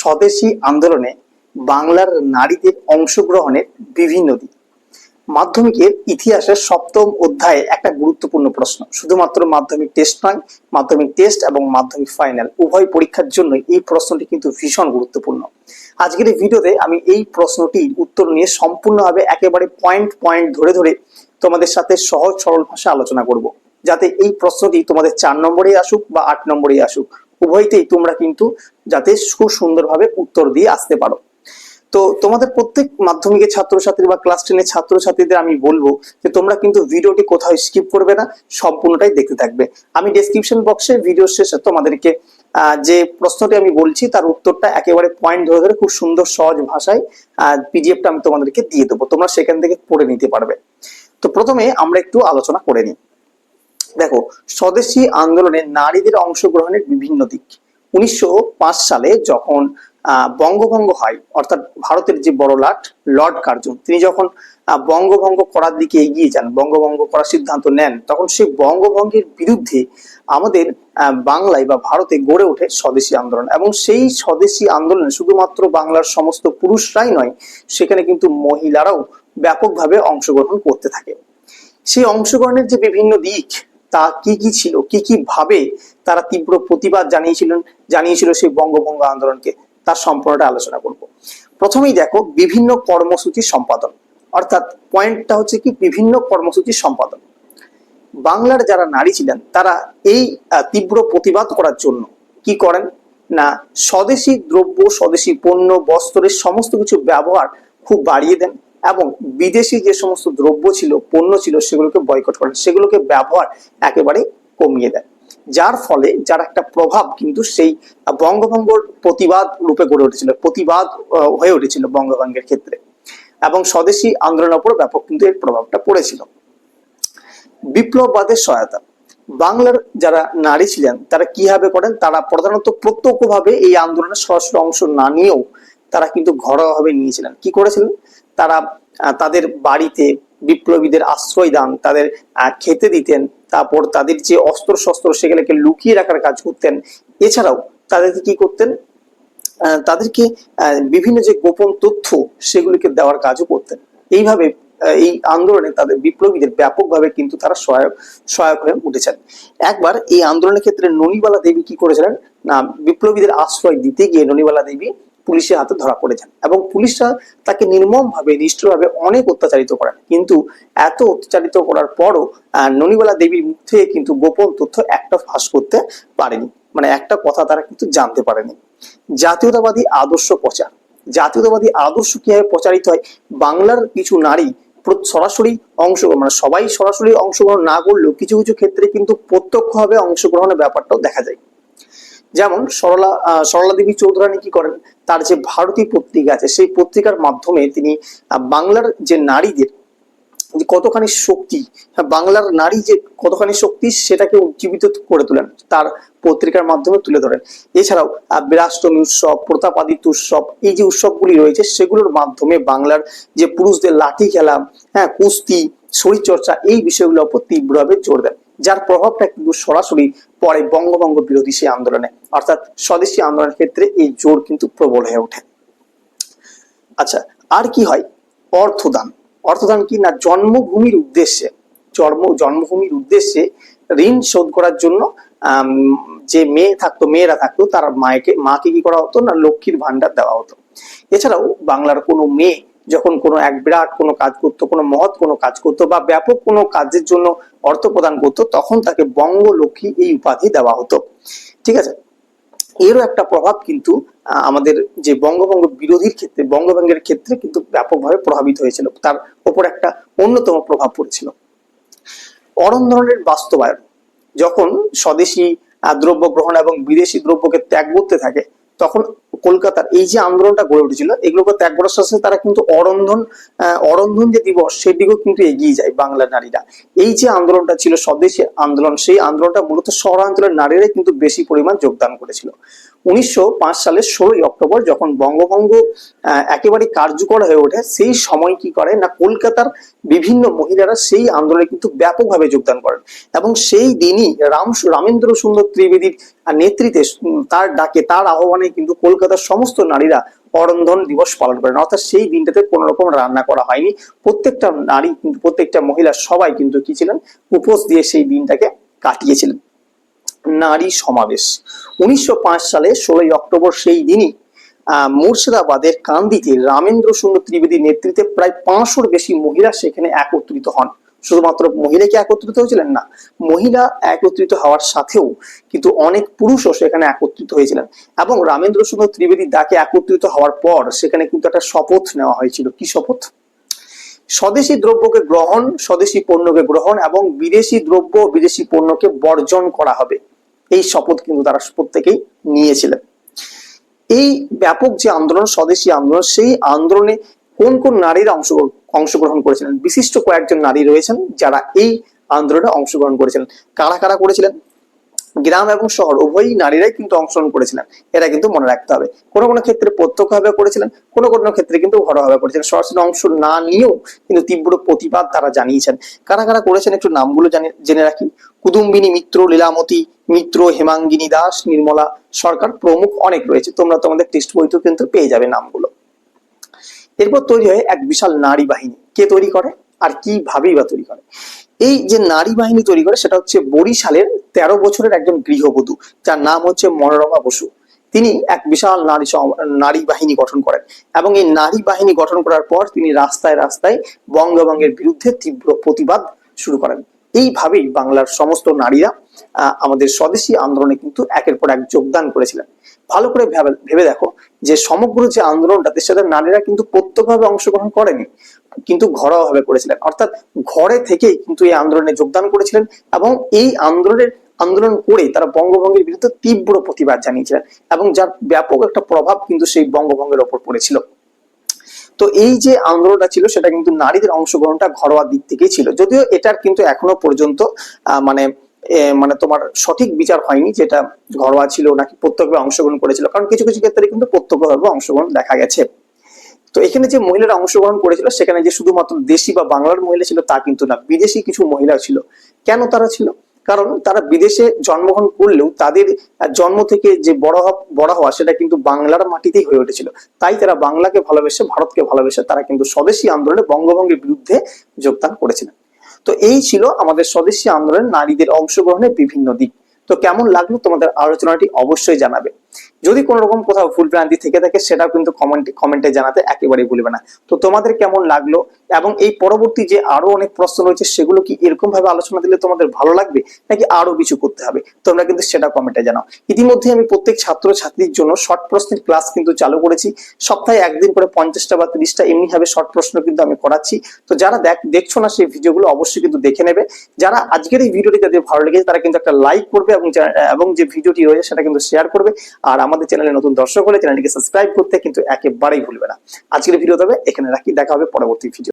স্বদেশী আন্দোলনে বাংলার নারীদের অংশগ্রহণের বিভিন্ন দিক। মাধ্যমিকের ইতিহাসের সপ্তম অধ্যায়ে একটা গুরুত্বপূর্ণ প্রশ্ন। শুধুমাত্র মাধ্যমিক টেস্ট নয়, মাধ্যমিক টেস্ট এবং মাধ্যমিক ফাইনাল উভয় পরীক্ষার জন্য এই প্রশ্নটি কিন্তু ভীষণ গুরুত্বপূর্ণ। আজকের এই ভিডিওতে আমি এই প্রশ্নটির উত্তর নিয়ে সম্পূর্ণভাবে একেবারে পয়েন্ট পয়েন্ট ধরে ধরে তোমাদের সাথে সহজ সরল ভাষা আলোচনা করব। যাতে এই প্রশ্নটি তোমাদের চার নম্বরে আসুক বা আট নম্বরে আসুক, উভয়তেই তোমরা কিন্তু যাতে খুব সুন্দরভাবে উত্তর দিয়ে আসতে পারো। তো তোমাদের প্রত্যেক মাধ্যমিকের ছাত্রছাত্রী বা ক্লাস টেনের ছাত্রছাত্রীদের আমি বলব যে তোমরা কিন্তু ভিডিওটি কোথাও স্কিপ করবে না, সম্পূর্ণটাই দেখতে থাকবে। আমি ডেসক্রিপশন বক্সে ভিডিও শেষে তোমাদেরকে যে প্রশ্নটি আমি বলছি তার উত্তরটা একেবারে পয়েন্ট ধরে ধরে খুব সুন্দর সহজ ভাষায় পিডিএফটা আমি তোমাদেরকে দিয়ে দেবো। তোমরা সেখান থেকে পড়ে নিতে পারবে। তো প্রথমে আমরা একটু আলোচনা করে নিই। দেখো, স্বদেশী আন্দোলনে নারীদের অংশগ্রহণের বিভিন্ন দিক। উনিশশো পাঁচ সালে যখন বঙ্গভঙ্গ হয়, অর্থাৎ ভারতের যে বড় লাট, লর্ড কার্জন, তিনি যখন বঙ্গভঙ্গ করার দিকে এগিয়ে যান, বঙ্গভঙ্গ করার সিদ্ধান্ত নেন, তখন সেই বঙ্গভঙ্গের বিরুদ্ধে আমাদের বাংলায় বা ভারতে গড়ে ওঠে স্বদেশী আন্দোলন। এবং সেই স্বদেশী আন্দোলনে শুধুমাত্র বাংলার সমস্ত পুরুষরাই নয়, সেখানে কিন্তু মহিলারাও ব্যাপকভাবে অংশগ্রহণ করতে থাকে। সেই অংশগ্রহণের যে বিভিন্ন দিক তা কি কি ছিল, কি কি ভাবে তারা তীব্র প্রতিবাদ জানিয়েছিলেন, জানিয়েছিল সেই বঙ্গভঙ্গ আন্দোলনকে, তার সম্পূর্ণটা আলোচনা করব। প্রথমেই দেখো, বিভিন্ন কর্মসূচি সম্পাদন। অর্থাৎ পয়েন্টটা হচ্ছে কি, বিভিন্ন কর্মসূচি সম্পাদন। বাংলার যারা নারী ছিলেন, তারা এই তীব্র প্রতিবাদ করার জন্য কি করেন? না, স্বদেশী দ্রব্য, স্বদেশী পণ্য, বস্ত্রের সমস্ত কিছু ব্যবহার খুব বাড়িয়ে দেন। এবং বিদেশি যে সমস্ত দ্রব্য ছিল, পণ্য ছিল, সেগুলোকে বয়কট করেন সেগুলোকে ব্যবহার একেবারে কমিয়ে দেন যার ফলে, যার একটা প্রভাব কিন্তু সেই বঙ্গভঙ্গর প্রতিবাদ রূপে গড়ে উঠেছিল, প্রতিবাদ হয়ে উঠেছিল বঙ্গভঙ্গের ক্ষেত্রে। এবং স্বদেশী আন্দোলনের উপর ব্যাপক কিন্তু এর প্রভাবটা পড়েছিল। বিপ্লববাদের সহায়তা। বাংলার যারা নারী ছিলেন, তারা কীভাবে করেন? তারা প্রধানত প্রত্যক্ষভাবে এই আন্দোলনে সরাসরি অংশ না নিয়েও তারা কিন্তু ঘরোয়াভাবে নিয়েছিলেন। কি করেছিলেন? তারা তাদের বাড়িতে বিপ্লবীদের আশ্রয় দান, তাদের খেতে দিতেন, তারপর তাদের যে অস্ত্র শস্ত্র সেগুলোকে লুকিয়ে রাখার কাজ করতেন। এছাড়াও তাদেরকে কি করতেন? তাদেরকে বিভিন্ন যে গোপন তথ্য সেগুলিকে দেওয়ার কাজও করতেন। এইভাবে এই আন্দোলনে তাদের বিপ্লবীদের ব্যাপকভাবে কিন্তু তারা সহায়ক সহায়ক হয়ে উঠেছেন। একবার এই আন্দোলনের ক্ষেত্রে ননিবালা দেবী কি করেছিলেন? না, বিপ্লবীদের আশ্রয় দিতে গিয়ে ননিবালা দেবী পুলিশের হাতে ধরা পড়েছেন এবং পুলিশরা তাকে নির্মম ভাবে নিষ্ঠুরভাবে অনেক অত্যাচারিত করেন। কিন্তু এত অত্যাচারিত করার পরও ননিবালা দেবীর মুখ থেকে কিন্তু গোপন তথ্য একটা ফাঁস করতে পারেনি। মানে একটা কথা তারা কিন্তু জানতে পারেনি। জাতীয়তাবাদী আদর্শ প্রচার। জাতীয়তাবাদী আদর্শ কীভাবে প্রচারিত হয়? বাংলার কিছু নারী সরাসরি অংশগ্রহণ মানে সবাই সরাসরি অংশগ্রহণ না করলেও কিছু কিছু ক্ষেত্রে কিন্তু প্রত্যক্ষভাবে অংশগ্রহণের ব্যাপারটাও দেখা যায়। যেমন সরলা সরলা দেবী চৌধুরানী কি করেন? তার যে ভারতী পত্রিকা আছে সেই পত্রিকার মাধ্যমে তিনি বাংলার যে নারীদের যে কতখানি শক্তি হ্যাঁ, বাংলার নারী যে কতখানি শক্তি সেটাকে উজ্জীবিত করে তোলেন তার পত্রিকার মাধ্যমে তুলে ধরেন। এছাড়াও বীরাষ্টমী উৎসব প্রতাপাদিত্য উৎসব এই যে উৎসবগুলি রয়েছে সেগুলোর মাধ্যমে বাংলার যে পুরুষদের লাঠি খেলা হ্যাঁ কুস্তি শরীরচর্চা এই বিষয়গুলোর উপর তীব্রভাবে জোর দেন। যার প্রভাবটা কিন্তু সরাসরি পরে বঙ্গভঙ্গ বিরোধী সেই আন্দোলনে, অর্থাৎ স্বদেশী আন্দোলনের ক্ষেত্রে এই জোর কিন্তু প্রবল হয়ে ওঠে। আচ্ছা আর কি হয়? অর্থদান। অর্থদান কি না? জন্মভূমির উদ্দেশ্যে, জন্ম, জন্মভূমির উদ্দেশ্যে ঋণ শোধ করার জন্য যে মেয়ে থাকতো, মেয়েরা থাকতো, তার মায়েকে, মাকে কি করা হতো না? লক্ষ্মীর ভান্ডার দেওয়া হতো। এছাড়াও বাংলার কোনো মেয়ে যখন কোনো এক বিরাট কোনো কাজ করতো, কোনো মহৎ কোনো কাজ করতো বা ব্যাপক কোনো কাজের জন্য অর্থ প্রদান করতো, তখন তাকে বঙ্গলক্ষ্মী এই উপাধি দেওয়া হতো। ঠিক আছে? এরও একটা প্রভাব কিন্তু আমাদের যে বঙ্গভঙ্গ বিরোধীর ক্ষেত্রে, বঙ্গভঙ্গের ক্ষেত্রে কিন্তু ব্যাপকভাবে প্রভাবিত হয়েছিল। তার ওপর একটা অন্যতম প্রভাব পড়েছিল। অরন্ধনের বাস্তবায়ন, যখন স্বদেশী দ্রব্য গ্রহণ এবং বিদেশি দ্রব্যকে ত্যাগ করতে থাকে তখন কলকাতার এই যে আন্দোলনটা গড়ে উঠেছিল, এগুলোকে ত্যাগ করার সাথে সাথে তারা কিন্তু অরন্ধন অরন্ধন যে দিবস সেদিকেও কিন্তু এগিয়ে যায় বাংলার নারীরা। এই যে আন্দোলনটা ছিল, স্বদেশী আন্দোলন, সেই আন্দোলনটা মূলত শহরাঞ্চলের নারীরাই কিন্তু বেশি পরিমাণ যোগদান করেছিল। উনিশশো পাঁচ সালের ষোলোই অক্টোবর যখন বঙ্গভঙ্গ একেবারে কার্যকর হয়ে ওঠে, সেই সময় কি করে না কলকাতার বিভিন্ন মহিলারা সেই আন্দোলনে কিন্তু ব্যাপকভাবে যোগদান করেন। এবং সেই দিনই রাম, রামেন্দ্র সুন্দর ত্রিবেদীর নেতৃত্বে তার ডাকে, তার আহ্বানে কিন্তু কলকাতার সমস্ত নারীরা অরন্ধন দিবস পালন করেন। অর্থাৎ সেই দিনটাতে কোনো রকম রান্না করা হয়নি। প্রত্যেকটা নারী, কিন্তু প্রত্যেকটা মহিলা সবাই কিন্তু কি ছিলেন? উপোস দিয়ে সেই দিনটাকে কাটিয়েছিলেন। নারী সমাবেশ। উনিশশো পাঁচ সালে ষোলোই অক্টোবর সেই দিনই মুর্শিদাবাদের কান্দিতে রামেন্দ্র সুন্দর ত্রিবেদীর নেতৃত্বে প্রায় পাঁচশোর বেশি মহিলা সেখানে একত্রিত হন। শুধুমাত্র মহিলা কি একত্রিত হয়েছিলেন না, মহিলা একত্রিত হওয়ার সাথেও কিন্তু অনেক পুরুষও সেখানে একত্রিত হয়েছিলেন। এবং রামেন্দ্র সুন্দর ত্রিবেদীর ডাকে একত্রিত হওয়ার পর সেখানে কিন্তু একটা শপথ নেওয়া হয়েছিল। কি শপথ? স্বদেশি দ্রব্যকে গ্রহণ, স্বদেশি পণ্যকে গ্রহণ এবং বিদেশি দ্রব্য, বিদেশি পণ্যকে বর্জন করা হবে। এই শপথ কিন্তু তারা প্রত্যেকেই নিয়েছিলেন। এই ব্যাপক যে আন্দোলন, স্বদেশি আন্দোলন, সেই আন্দোলনে কোন কোন নারীরা অংশগ্রহণ অংশগ্রহণ করেছিলেন। বিশিষ্ট কয়েকজন নারী রয়েছেন যারা এই আন্দোলনে অংশগ্রহণ করেছিলেন। কারা কারা করেছিলেন? গ্রাম এবং শহর, উভয়ই নারীরাই কিন্তু অংশগ্রহণ করেছিলেন। এটা কিন্তু মনে রাখতে হবে। কোনো কোনো ক্ষেত্রে প্রত্যক্ষভাবে করেছিলেন, কোনো কোনো ক্ষেত্রে কিন্তু ঘরোয়াভাবে করেছিলেন। সরাসরি অংশ না নিয়েও কিন্তু তীব্র প্রতিবাদ তারা জানিয়েছেন। কারা কারা করেছেন একটু নামগুলো জানি রাখি। কুদুম্বিনী মিত্র, লীলামতি মিত্র, হেমাঙ্গিনী দাস, নির্মলা সরকার প্রমুখ অনেক রয়েছে। তোমরা তোমাদের টেক্সট বইতেও কিন্তু পেয়ে যাবে নামগুলো। এরপর তৈরি হয় এক বিশাল নারী বাহিনী। কে তৈরি করে আর কিভাবেই বা তৈরি করে? এই যে নারী বাহিনী তৈরি করে, সেটা হচ্ছে বরিশালের তেরো বছরের একজন গৃহবধূ, যার নাম হচ্ছে মনোরমা বসু। তিনি এক বিশাল নারী নারী বাহিনী গঠন করেন এবং এই নারী বাহিনী গঠন করার পর তিনি রাস্তায় রাস্তায় বঙ্গভঙ্গের বিরুদ্ধে তীব্র প্রতিবাদ শুরু করেন। এইভাবেই বাংলার সমস্ত নারীরা আমাদের স্বদেশী আন্দোলনে কিন্তু একের পর এক যোগদান করেছিলেন। ভালো করে ভেবে- দেখো যে সমগ্র যে আন্দোলনটাতে সেটা নারীরা কিন্তু প্রত্যক্ষভাবে অংশগ্রহণ করেনি, কিন্তু ঘরোয়াভাবে করেছিলেন। অর্থাৎ ঘরে থেকেই কিন্তু এই আন্দোলনে যোগদান করেছিলেন এবং এই আন্দোলনের, আন্দোলন করে তারা বঙ্গভঙ্গের বিরুদ্ধে তীব্র প্রতিবাদ জানিয়েছিলেন এবং যার ব্যাপক একটা প্রভাব কিন্তু সেই বঙ্গভঙ্গের ওপর পড়েছিল। তো এই যে আন্দোলনটা ছিল, সেটা কিন্তু নারীদের অংশগ্রহণটা ঘরোয়া দিক থেকেই ছিল। যদিও এটার কিন্তু এখনও পর্যন্ত মানে মানে তোমার সঠিক বিচার হয়নি, যেটা ঘরোয়া ছিল নাকি প্রত্যক্ষভাবে অংশগ্রহণ করেছিল। কারণ কিছু কিছু ক্ষেত্রে কিন্তু প্রত্যক্ষভাবে অংশগ্রহণ দেখা গেছে। তো এখানে যে মহিলারা অংশগ্রহণ করেছিল, সেখানে যে শুধুমাত্র দেশি বা বাংলার মহিলা ছিল তা কিন্তু না, বিদেশি কিছু মহিলা ছিল। কেন তারা ছিল? কারণ তারা বিদেশে জন্মগ্রহণ করলেও তাদের জন্ম থেকে যে বড় বড় হওয়া, সেটা কিন্তু বাংলার মাটিতেই হয়ে উঠেছিল। তাই তারা বাংলাকে ভালোবেসে, ভারতকে ভালোবেসে তারা কিন্তু স্বদেশী আন্দোলনে বঙ্গভঙ্গের বিরুদ্ধে যোগদান করেছিলেন তো এই ছিল আমাদের স্বদেশী আন্দোলনে নারীদের অংশগ্রহণের বিভিন্ন দিক। তো কেমন লাগল তোমাদের আলোচনাটি অবশ্যই জানাবে। যদি কোনো রকম কোথাও ভুল ভ্রান্তি থেকে থাকে, সেটাও কিন্তু কমেন্টে কমেন্টে জানাতে একেবারেই ভুলবে না। তো তোমাদের কেমন লাগল? এবং এই পরবর্তী যে আরও অনেক প্রশ্ন রয়েছে, সেগুলো কি এরকম ভাবে আলোচনা দিলে তোমাদের ভালো লাগবে, নাকি আরও কিছু করতে হবে? তোমরা কিন্তু সেটা কমেন্টে জানাও। ইতিমধ্যে আমি প্রত্যেক ছাত্র ছাত্রীর জন্য শর্ট প্রশ্নের ক্লাস কিন্তু চালু করেছি। সপ্তাহে একদিন করে পঞ্চাশটা বা তিরিশটা এমনি ভাবে শর্ট প্রশ্ন কিন্তু আমি করাচ্ছি। তো যারা দেখ, দেখছ না সেই ভিডিওগুলো অবশ্যই কিন্তু দেখে নেবে। যারা আজকের এই ভিডিওটি যাদের ভালো লেগেছে, তারা কিন্তু একটা লাইক করবে এবং এবং যে ভিডিওটি রয়েছে, সেটা কিন্তু শেয়ার করবে। আর আমাদের চ্যানেলে নতুন দর্শক হলে চ্যানেলটিকে সাবস্ক্রাইব করতে কিন্তু একেবারেই ভুলবে না। আজকের ভিডিও তবে এখানে রাখি, দেখা হবে পরবর্তী ভিডিও